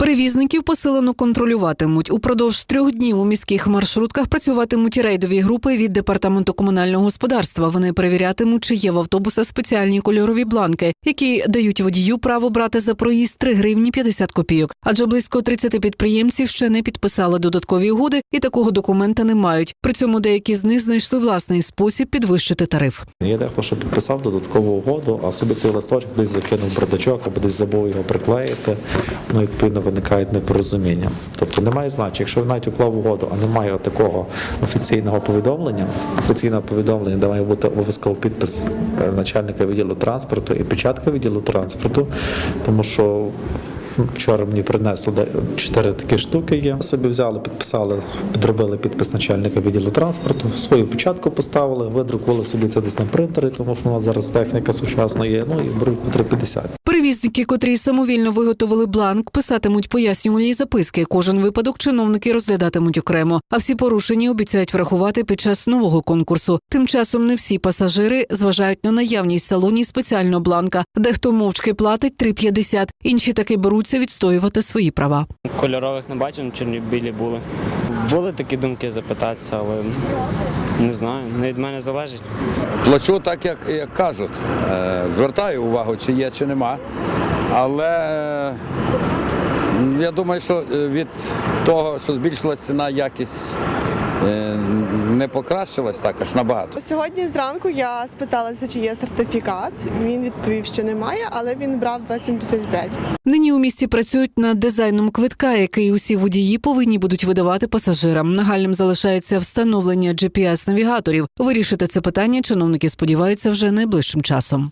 Перевізників посилено контролюватимуть. Упродовж трьох днів у міських маршрутках працюватимуть рейдові групи від департаменту комунального господарства. Вони перевірятимуть, чи є в автобусах спеціальні кольорові бланки, які дають водію право брати за проїзд 3 гривні 50 копійок. Адже близько 30 підприємців ще не підписали додаткові угоди і такого документа не мають. При цьому деякі з них знайшли власний спосіб підвищити тариф. Є дехто, що підписав додаткову угоду, а собі цей листочок десь закинув бардачок або десь забув його приклеїти. Ну, відповідно, виникають непорозуміння. Тобто немає значення, якщо він навіть уклав угоду, а немає такого офіційного повідомлення, офіційного повідомлення, де має бути обов'язково підпис е, начальника відділу транспорту і печатка відділу транспорту, тому що. Вчора мені принесли чотири такі штуки. Є собі взяли, підписали, підробили підпис начальника відділу транспорту, свою печатку поставили, видрукували собі це десь на принтері, тому що у нас зараз техніка сучасна є. Ну і беруть по 3,50. Перевізники, котрі самовільно виготовили бланк, писатимуть пояснювальні записки. Кожен випадок чиновники розглядатимуть окремо. А всі порушення обіцяють врахувати під час нового конкурсу. Тим часом не всі пасажири зважають на наявність в салоні спеціального бланка. Дехто мовчки платить 3,50, інші таки беруться відстоювати свої права. Кольорових не бачив, чорні-білі були. Були такі думки запитатися, але не знаю, не від мене залежить. Плачу так, як, як кажуть. Е, Звертаю увагу, чи є, чи нема. Але я думаю, що е, від того, що збільшилась ціна, якість е, не покращилась так аж набагато. Сьогодні зранку я спиталася, чи є сертифікат. Він відповів, що немає, але він брав 2,75. Нині у місті працюють над дизайном квитка, який усі водії повинні будуть видавати пасажирам. Нагальним залишається встановлення GPS-навігаторів. Вирішити це питання чиновники сподіваються вже найближчим часом.